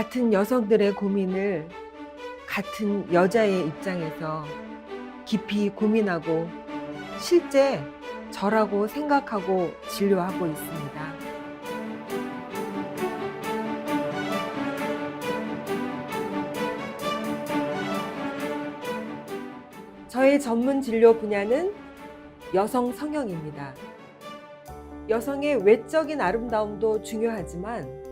같은 여성들의 고민을 같은 여자의 입장에서 깊이 고민하고 실제 저라고 생각하고 진료하고 있습니다. 저의 전문 진료 분야는 여성 성형입니다. 여성의 외적인 아름다움도 중요하지만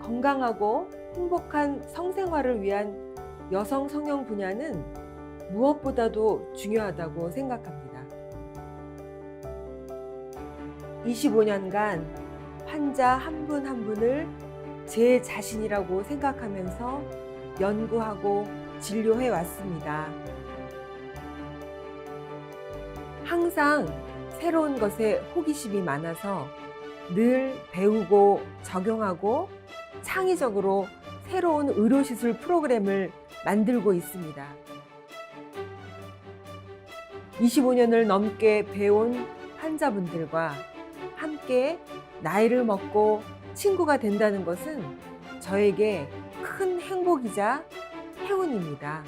건강하고 행복한 성생활을 위한 여성 성형 분야는 무엇보다도 중요하다고 생각합니다. 25년간 환자 한분한 분을 제 자신이라고 생각하면서 연구하고 진료해 왔습니다. 항상 새로운 것에 호기심이 많아서 늘 배우고 적용하고 창의적으로 새로운 의료시술 프로그램을 만들고 있습니다. 25년을 넘게 배운 환자분들과 함께 나이를 먹고 친구가 된다는 것은 저에게 큰 행복이자 행운입니다.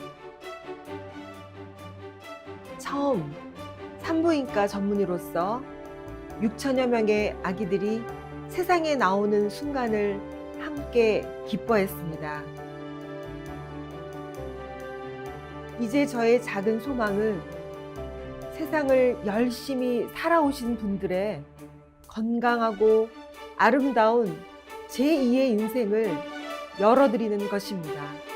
처음 산부인과 전문의로서 6천여 명의 아기들이 세상에 나오는 순간을 함께 기뻐했습니다. 이제 저의 작은 소망은 세상을 열심히 살아오신 분들의 건강하고 아름다운 제2의 인생을 열어드리는 것입니다.